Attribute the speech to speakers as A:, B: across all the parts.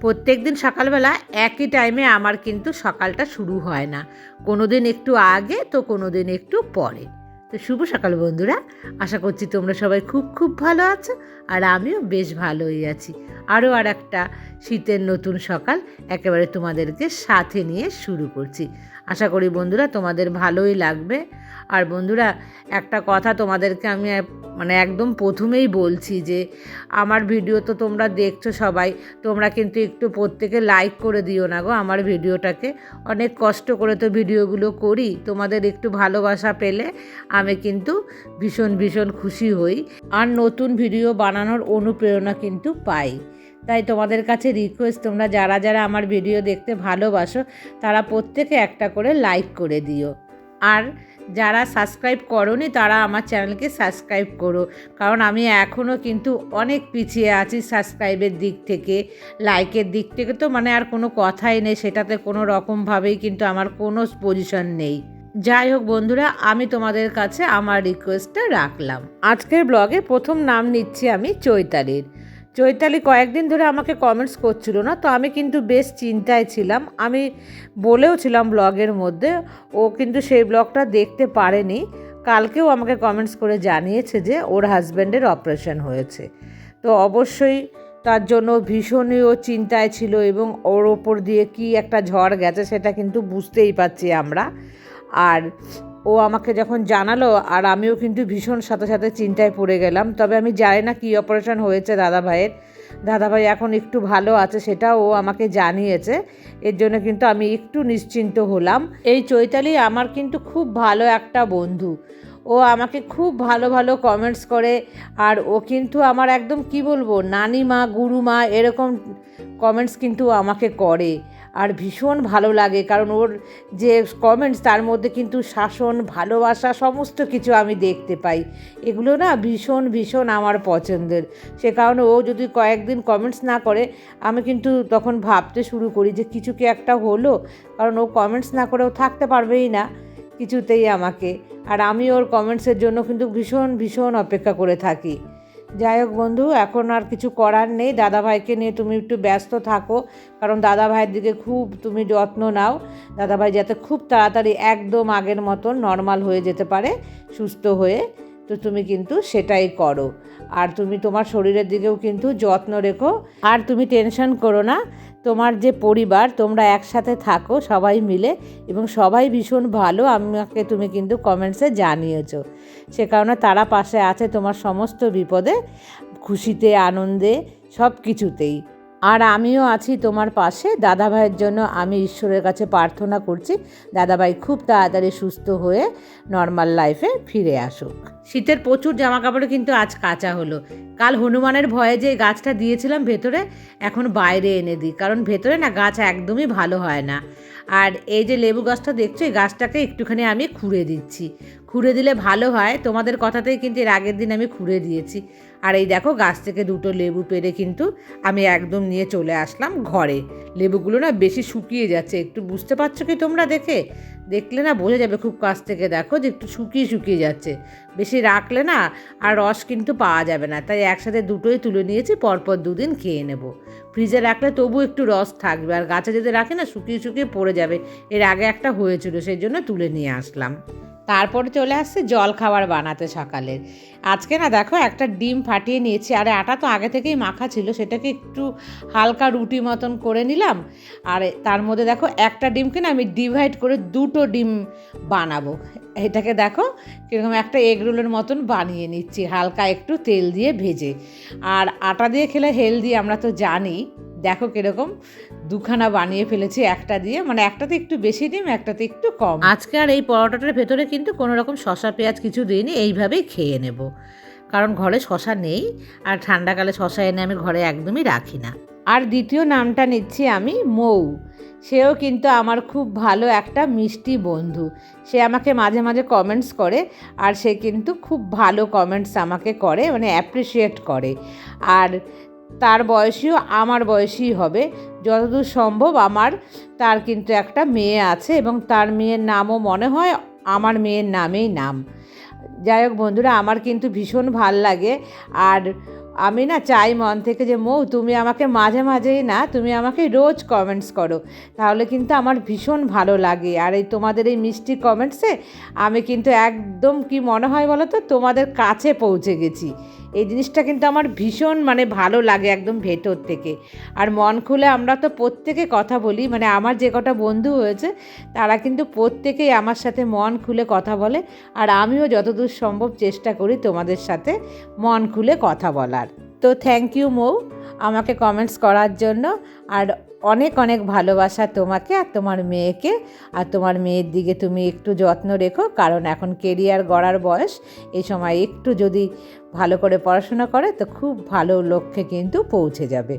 A: প্রত্যেক দিন সকালবেলা একই টাইমে আমার কিন্তু সকালটা শুরু হয় না। কোনো দিন একটু আগে, তো কোনো দিন একটু পরে। তো শুভ সকাল বন্ধুরা। আশা করছি তোমরা সবাই খুব খুব ভালো আছো আর আমিও বেশ ভালোই আছি। আরও আর একটা শীতের নতুন সকাল একেবারে তোমাদেরকে সাথে নিয়ে শুরু করছি। আশা করি বন্ধুরা তোমাদের ভালোই লাগবে। আর বন্ধুরা, একটা কথা তোমাদেরকে আমি মানে একদম প্রথমেই বলছি যে, আমার ভিডিও তো তোমরা দেখছ সবাই, তোমরা কিন্তু একটু প্রত্যেকে লাইক করে দিও না গো আমার ভিডিওটাকে। অনেক কষ্ট করে তো ভিডিওগুলো করি, তোমাদের একটু ভালোবাসা পেলে আমি কিন্তু ভীষণ ভীষণ খুশি হই। আর নতুন ভিডিও বানানোর অনুপ্রেরণা কিন্তু পাই। তাই তোমাদের কাছে রিকোয়েস্ট তোমরা যারা যারা আমার ভিডিও দেখতে ভালোবাসো, তারা প্রত্যেকে একটা করে লাইক করে দিও। আর যারা সাবস্ক্রাইব করনি, তারা আমার চ্যানেলকে সাবস্ক্রাইব করো। কারণ আমি এখনও কিন্তু অনেক পিছিয়ে আছি সাবস্ক্রাইবের দিক থেকে লাইকের দিক থেকে তো মানে আর কোনো কথাই নেই, সেটাতে কোনো রকমভাবেই কিন্তু আমার কোনো পজিশন নেই। যাই হোক বন্ধুরা, আমি তোমাদের কাছে আমার রিকোয়েস্টটা রাখলাম। আজকের ব্লগে প্রথম নাম নিচ্ছি আমি চৈতালির। চৈতালি কয়েকদিন ধরে আমাকে কমেন্টস করছিল না, তো আমি কিন্তু বেশ চিন্তায় ছিলাম। আমি বলেও ছিলাম ব্লগের মধ্যে, ও কিন্তু সেই ব্লগটা দেখতে পারেনি। কালকেও আমাকে কমেন্টস করে জানিয়েছে যে ওর হাজব্যান্ডের অপারেশন হয়েছে। তো অবশ্যই তার জন্য ভীষণই ও চিন্তায় ছিল এবং ওর ওপর দিয়ে কি একটা ঝড় গেছে সেটা কিন্তু বুঝতেই পারছি আমরা। আর ও আমাকে যখন জানালো, আর আমিও কিন্তু ভীষণ সাথে সাথে চিন্তায় পড়ে গেলাম। তবে আমি জানি না কী অপারেশন হয়েছে দাদা ভাইয়ের দাদাভাই এখন একটু ভালো আছে সেটাও ও আমাকে জানিয়েছে। এর জন্য কিন্তু আমি একটু নিশ্চিন্ত হলাম। এই চৈতালি আমার কিন্তু খুব ভালো একটা বন্ধু। ও আমাকে খুব ভালো ভালো কমেন্টস করে, আর ও কিন্তু আমার একদম কি বলব, নানিমা, গুরুমা এরকম কমেন্টস কিন্তু আমাকে করে। আর ভীষণ ভালো লাগে, কারণ ওর যে কমেন্টস তার মধ্যে কিন্তু শাসন, ভালোবাসা সমস্ত কিছু আমি দেখতে পাই। এগুলো না ভীষণ ভীষণ আমার পছন্দের। সে কারণে ও যদি কয়েকদিন কমেন্টস না করে, আমি কিন্তু তখন ভাবতে শুরু করি যে কিছু কি একটা হলো? কারণ ও কমেন্টস না করেও থাকতে পারবেই না কিছুতেই আমাকে। আর আমি ওর কমেন্টসের জন্য কিন্তু ভীষণ ভীষণ অপেক্ষা করে থাকি। যাই হোক বন্ধু, এখন আর কিছু করার নেই। দাদাভাইকে নিয়ে তুমি একটু ব্যস্ত থাকো, কারণ দাদাভাইয়ের দিকে খুব তুমি যত্ন নাও। দাদাভাই যাতে খুব তাড়াতাড়ি একদম আগের মতন নর্মাল হয়ে যেতে পারে, সুস্থ হয়ে, তো তুমি কিন্তু সেটাই করো। আর তুমি তোমার শরীরের দিকেও কিন্তু যত্ন রেখো। আর তুমি টেনশন করো না তোমার যে পরিবার, তোমরা একসাথে থাকো সবাই মিলে এবং সবাই ভীষণ ভালো, আমাকে তুমি কিন্তু কমেন্টসে জানিয়েছ। সে কারণে তারা পাশে আছে তোমার সমস্ত বিপদে, খুশিতে, আনন্দে সব কিছুতেই আর আমিও আছি তোমার পাশে। দাদাভাইয়ের জন্য আমি ঈশ্বরের কাছে প্রার্থনা করছি, দাদাভাই খুব তাড়াতাড়ি সুস্থ হয়ে নর্মাল লাইফে ফিরে আসুক। শীতের প্রচুর জামা কাপড় কিন্তু আজ কাঁচা হলো। কাল হনুমানের ভয়ে যে গাছটা দিয়েছিলাম ভেতরে, এখন বাইরে এনে দিই। কারণ ভেতরে না গাছ একদমই ভালো হয় না। আর এই যে লেবু গাছটা দেখছ, এই গাছটাকে একটুখানি আমি খুঁড়ে দিচ্ছি। খুঁড়ে দিলে ভালো হয়। তোমাদের কথাতেই কিন্তু এর আগের দিন আমি খুঁড়ে দিয়েছি। আর এই দেখো, গাছ থেকে দুটো লেবু পেরে কিন্তু আমি একদম নিয়ে চলে আসলাম ঘরে। লেবুগুলো না বেশি শুকিয়ে যাচ্ছে। একটু বুঝতে পারছ কি তোমরা দেখে? দেখলে না বোঝা যাবে খুব কাছ থেকে দেখো যে একটু শুকিয়ে শুকিয়ে যাচ্ছে। বেশি রাখলে না আর রস কিন্তু পাওয়া যাবে না। তাই একসাথে দুটোই তুলে নিয়েছি, পরপর দুদিন খেয়ে নেব। ফ্রিজে রাখলে তবু একটু রস থাকবে। আর গাছে যদি রাখি না, শুকিয়ে শুকিয়ে পড়ে যাবে। এর আগে একটা হয়েছিল, সেই জন্য তুলে নিয়ে আসলাম। তারপরে চলে আসছে জল খাবার বানাতে সকালের আজকে না দেখো একটা ডিম ফাটিয়ে নিয়েছি, আর আটা তো আগে থেকেই মাখা ছিল, সেটাকে একটু হালকা রুটি মতন করে নিলাম। আর তার মধ্যে দেখো একটা ডিমকে না আমি ডিভাইড করে দুটো ডিম বানাবো। এটাকে দেখো কীরকম একটা এগ রোলের মতন বানিয়ে নিচ্ছি, হালকা একটু তেল দিয়ে ভেজে। আর আটা দিয়ে খেলে হেলদি আমরা তো জানি। দেখো কীরকম দুখানা বানিয়ে ফেলেছি একটা দিয়ে মানে একটাতে একটু বেশি ডিম একটাতে একটু কম। আজকে আর এই পরোটাটার ভেতরে কিন্তু কোনো রকম শশা পেঁয়াজ কিছু দিইনি এইভাবেই খেয়ে নেব। কারণ ঘরে শশা নেই আর ঠান্ডাকালে শশা এনে আমি ঘরে একদমই রাখি না। আর দ্বিতীয় নামটা নিচ্ছি আমি মৌ। সেও কিন্তু আমার খুব ভালো একটা মিষ্টি বন্ধু। সে আমাকে মাঝে মাঝে কমেন্টস করে আর সে কিন্তু খুব ভালো কমেন্টস আমাকে করে মানে অ্যাপ্রিসিয়েট করে। আর তার বয়সীও আমার বয়সী হবে। যতদূর সম্ভব আমার, তার কিন্তু একটা মেয়ে আছে এবং তার মেয়ের নামও মনে হয় আমার মেয়ের নামেই নাম। যাই হোক বন্ধুরা, আমার কিন্তু ভীষণ ভালো লাগে। আর আমি না চাই মন থেকে যে, মৌ, তুমি আমাকে মাঝে মাঝেই না, তুমি আমাকে রোজ কমেন্টস করো। তাহলে কিন্তু আমার ভীষণ ভালো লাগে। আর এই তোমাদের এই মিষ্টি কমেন্টসে আমি কিন্তু একদম কি মনে হয় বলো তো তোমাদের কাছে পৌঁছে গেছি। এই জিনিসটা কিন্তু আমার ভীষণ মানে ভালো লাগে একদম ভেতর থেকে। আর মন খুলে আমরা তো প্রত্যেকে কথা বলি মানে আমার যে কটা বন্ধু হয়েছে, তারা কিন্তু প্রত্যেকেই আমার সাথে মন খুলে কথা বলে, আর আমিও যতদূর সম্ভব চেষ্টা করি তোমাদের সাথে মন খুলে কথা বলার। তো থ্যাংক ইউ মৌ। আমাকে কমেন্টস করার জন্য আর অনেক অনেক ভালোবাসা তোমাকে আর তোমার মেয়েকে। আর তোমার মেয়ের দিকে তুমি একটু যত্ন রেখো, কারণ এখন কেরিয়ার গড়ার বয়স। এই সময় একটু যদি ভালো করে পড়াশোনা করে, তো খুব ভালো লক্ষ্যে কিন্তু পৌঁছে যাবে।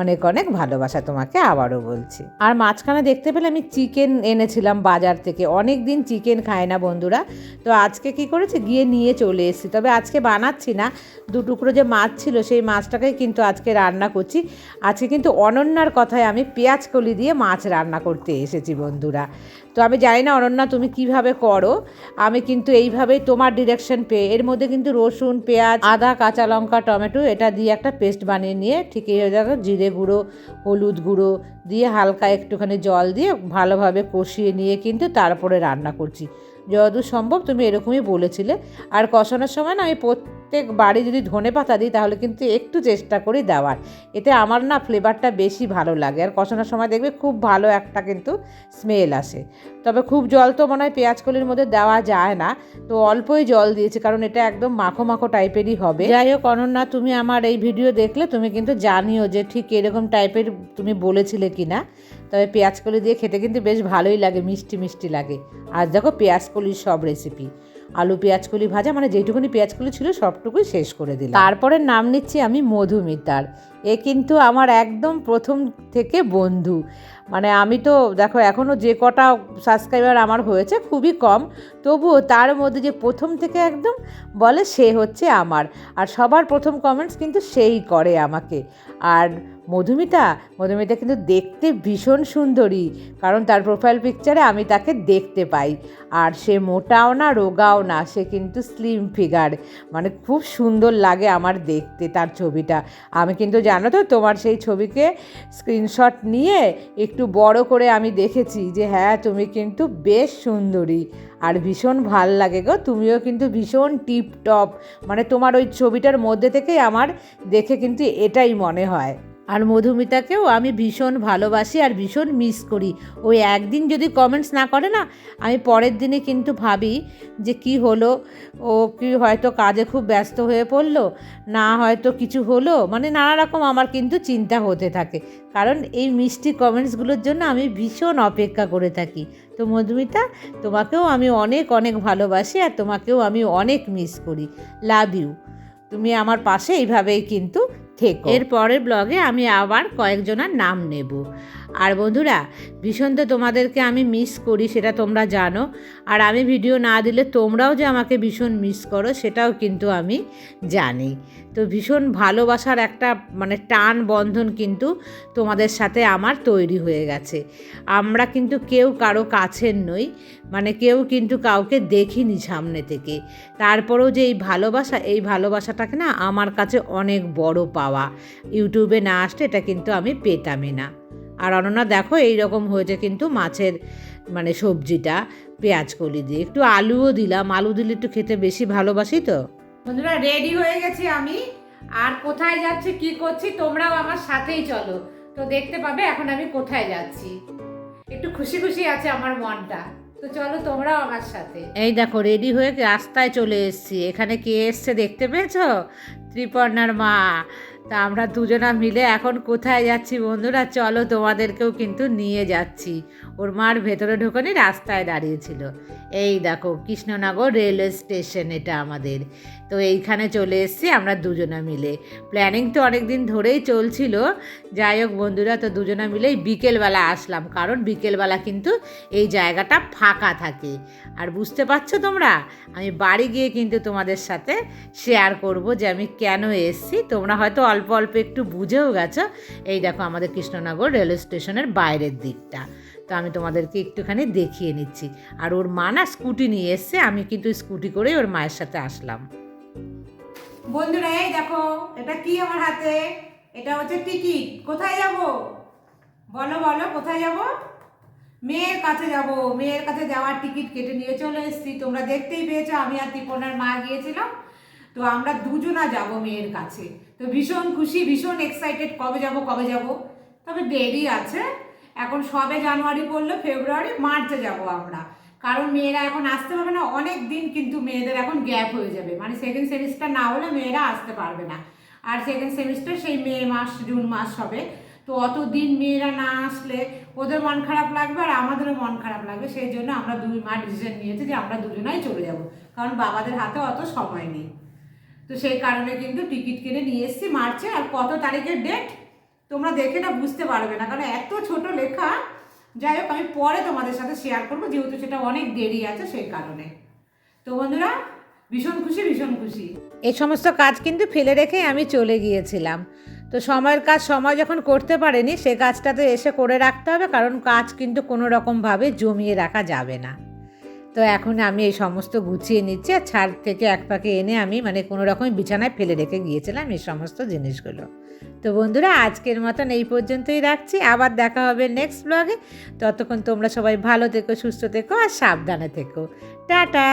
A: অনেক অনেক ভালোবাসা তোমাকে আবারও বলছি। আর মাঝখানে দেখতে পেলে আমি চিকেন এনেছিলাম বাজার থেকে। অনেক দিন চিকেন খায় না বন্ধুরা। তো আজকে কি করেছি? গিয়ে নিয়ে চলে এসেছি। তবে আজকে বানাচ্ছি না। দু টুকরো যে মাছ ছিল সেই মাছটাকে কিন্তু আজকে রান্না করছি। আজকে কিন্তু অনন্যার কথায় আমি পেঁয়াজ কলি দিয়ে মাছ রান্না করতে এসেছি বন্ধুরা। তো আমি জানি না, অনন্যা, তুমি কীভাবে করো। আমি কিন্তু এইভাবেই তোমার ডিরেকশন পেয়ে, এর মধ্যে কিন্তু রসুন, পেঁয়াজ, আদা, কাঁচা লঙ্কা, টমেটো, এটা দিয়ে একটা পেস্ট বানিয়ে নিয়ে ঠিক এই দেখো জিরে গুঁড়ো, হলুদ গুঁড়ো দিয়ে হালকা একটুখানি জল দিয়ে ভালোভাবে কষিয়ে নিয়ে কিন্তু তারপরে রান্না করছি। যতদূর সম্ভব তুমি এরকমই বলেছিলে। আর কষানোর সময় না আমি প্রত্যেক বাড়ি যদি ধনে পাতা দিই, তাহলে কিন্তু একটু চেষ্টা করি দেওয়ার। এতে আমার না ফ্লেভারটা বেশি ভালো লাগে। আর কষানোর সময় দেখবে খুব ভালো একটা কিন্তু স্মেল আসে। তবে খুব জল তো মনে হয় পেঁয়াজ কলির মধ্যে দেওয়া যায় না। তো অল্পই জল দিয়েছি, কারণ এটা একদম মাখো মাখো টাইপেরই হবে। যাই হোক, অনন্যা, তুমি আমার এই ভিডিও দেখলে, তুমি কিন্তু জানিও যে ঠিক এরকম টাইপের তুমি বলেছিলে কি না তবে পেঁয়াজ কলি দিয়ে খেতে কিন্তু বেশ ভালোই লাগে, মিষ্টি মিষ্টি লাগে। আর দেখো পেঁয়াজ কলির সব রেসিপি আলু পেঁয়াজ কলি ভাজা মানে যেটুকুনি পেঁয়াজ কলি ছিল, সবটুকুই শেষ করে দিলাম। তারপরে নাম নিচ্ছি আমি মধুমিতার। এ কিন্তু আমার একদম প্রথম থেকে বন্ধু। মানে আমি তো, দেখো এখনও যে কটা সাবস্ক্রাইবার আমার হয়েছে, খুবই কম। তবুও তার মধ্যে যে প্রথম থেকে একদম বলে সে হচ্ছে আমার। আর সবার প্রথম কমেন্টস কিন্তু সেই করে আমাকে। আর মধুমিতা মধুমিতা কিন্তু দেখতে ভীষণ সুন্দরী। কারণ তার প্রোফাইল পিকচারে আমি তাকে দেখতে পাই। আর সে মোটাও না, রোগাও না, সে কিন্তু স্লিম ফিগার মানে খুব সুন্দর লাগে আমার দেখতে তার ছবিটা। আমি কিন্তু জানো তো, তোমার সেই ছবিকে স্ক্রিনশট নিয়ে একটু বড় করে আমি দেখেছি যে হ্যাঁ তুমি কিন্তু বেশ সুন্দরী। আর ভীষণ ভালো লাগে গো, তুমিও কিন্তু ভীষণ টিপ টপ মানে তোমার ওই ছবিটার মধ্যে থেকেই আমার দেখে কিন্তু এটাই মনে হয়। আর মধুমিতাকেও আমি ভীষণ ভালোবাসি আর ভীষণ মিস করি। ওই একদিন যদি কমেন্টস না করে না, আমি পরের দিনে কিন্তু ভাবি যে কি হলো, ও কি হয়তো কাজে খুব ব্যস্ত হয়ে পড়ল, না হয়তো কিছু হলো মানে নানা রকম আমার কিন্তু চিন্তা হতে থাকে। কারণ এই মিষ্টি কমেন্টসগুলোর জন্য আমি ভীষণ অপেক্ষা করে থাকি। তো মধুমিতা, তোমাকেও আমি অনেক অনেক ভালোবাসি আর তোমাকেও আমি অনেক মিস করি। লাভ ইউ তুমি আমার পাশে এইভাবেই কিন্তু থেকো। এর পরের ব্লগে আমি আবার কয়েকজনের নাম নেব। আর বন্ধুরা, ভীষণ তো তোমাদেরকে আমি মিস করি, সেটা তোমরা জানো। আর আমি ভিডিও না দিলে তোমরাও যে আমাকে ভীষণ মিস করো, সেটাও কিন্তু আমি জানি। তো ভীষণ ভালোবাসার একটা মানে টান বন্ধন কিন্তু তোমাদের সাথে আমার তৈরি হয়ে গেছে। আমরা কিন্তু কেউ কারও কাছের নই মানে কেউ কিন্তু কাউকে দেখিনি সামনে থেকে। তারপরেও যে এই ভালোবাসা, এই ভালোবাসাটাকে না আমার কাছে অনেক বড় পাওয়া। ইউটিউবে না আসলে এটা কিন্তু আমি পেতামই না। আর অননা দেখো এই রকম হয়েছে কিন্তু মাছের মানে সবজিটা পেঁয়াজ কলি দিয়ে। একটু আলুও দিলাম। আলু দিলে একটু খেতে বেশি ভালোবাসি তো। বন্ধুরা রেডি হয়ে গেছি আমি। আর কোথায় যাচ্ছি কি করছি তোমরাও আমার সাথেই চলো। তো দেখতে পাবে এখন আমি কোথায় যাচ্ছি। একটু খুশি খুশি আছে আমার মনটা। তো চলো তোমরাও আমার সাথে। এই দেখো রেডি হয়ে রাস্তায় চলে এসেছি। এখানে কে এসছে দেখতে পেয়েছ? ত্রিপর্ণার মা। তা আমরা দুজনা মিলে এখন কোথায় যাচ্ছি বন্ধুরা? চলো তোমাদেরকেও কিন্তু নিয়ে যাচ্ছি। ওর মার ভেতরে ঢোকানি রাস্তায় দাঁড়িয়েছিল। এই দেখো, কৃষ্ণনগর রেলওয়ে স্টেশন এটা আমাদের। তো এইখানে চলে এসেছি আমরা দুজনা মিলে। প্ল্যানিং তো অনেক দিন ধরেই চলছিল। যাই হোক বন্ধুরা, তো দুজনা মিলেই বিকেলবেলা আসলাম। কারণ বিকেলবেলা কিন্তু এই জায়গাটা ফাঁকা থাকে। আর বুঝতে পারছ তোমরা? আমি বাড়ি গিয়ে কিন্তু তোমাদের সাথে শেয়ার করব যে আমি কেন এসেছি? তোমরা হয়তো অল্প অল্প একটু বুঝেও গেছো। এই দেখো আমাদের কৃষ্ণনগর রেলওয়ে স্টেশনের বাইরের দিকটা। তো আমি তোমাদেরকে একটুখানি দেখিয়ে নিচ্ছি। আর ওর মা না স্কুটি নিয়ে এসছে, আমি কিন্তু স্কুটি করেই ওর মায়ের সাথে আসলাম। বন্ধুরা, এই দেখো, এটা কি আমার হাতে? এটা হচ্ছে টিকিট। কোথায় যাব? বলো বলো, কোথায় যাব? মেয়ের কাছে যাব। মেয়ের কাছে যাওয়ার টিকিট কেটে নিয়ে চলে এসেছি। তোমরা দেখতেই পেয়েছ, আমি আর তিপনার মা গিয়েছিলাম। তো আমরা দুজনা যাব মেয়ের কাছে। তো ভীষণ খুশি, ভীষণ এক্সাইটেড কবে যাব কবে যাব? তবে দেরি আছে। এখন সবে জানুয়ারি পড়ল, ফেব্রুয়ারি, মার্চে যাব আমরা। কারণ মেয়েরা এখন আসতে পারবে না, অনেক দিন কিন্তু মেয়েদের এখন গ্যাপ হয়ে যাবে। মানে সেকেন্ড সেমিস্টার না হলে মেয়েরা আসতে পারবে না। আর সেকেন্ড সেমিস্টার সেই মে মাস, জুন মাস হবে। তো অত দিন মেয়েরা না আসলে ওদের মন খারাপ লাগবে আর আমাদেরও মন খারাপ লাগবে। সেই জন্য আমরা দুই মা ডিসিশন নিয়েছি যে আমরা দুজনাই চলে যাব। কারণ বাবাদের হাতে অত সময় নেই। তো সেই কারণে কিন্তু টিকিট কিনে নিয়ে এসেছি মার্চে, আর কত তারিখের ডেট তোমরা দেখে না বুঝতে পারবে না। কারণ এত ছোট লেখা, যাই হোক, আমি পরে তোমাদের সাথে শেয়ার করব, যেহেতু সেটা অনেক দেরি আছে সেই কারণে। তো বন্ধুরা, ভীষণ খুশি ভীষণ খুশি। এই সমস্ত কাজ কিন্তু ফেলে রেখে আমি চলে গিয়েছিলাম। তো সময়ের কাজ সময় যখন করতে পারেনি, সে কাজটা তো এসে করে রাখতে হবে, কারণ কাজ কিন্তু কোনো রকমভাবে জমিয়ে রাখা যাবে না। তো এখন আমি এই সমস্ত গুছিয়ে নিচ্ছি আর ছাদ থেকে এক পাকে এনে আমি মানে কোনো রকম বিছানায় ফেলে রেখে গিয়েছিলাম এই সমস্ত জিনিসগুলো। তো বন্ধুরা, আজকের মতন এই পর্যন্তই রাখছি। আবার দেখা হবে নেক্সট ব্লগে ততক্ষণ তোমরা সবাই ভালো থেকো, সুস্থ থেকো আর সাবধানে থেকো। টাটা!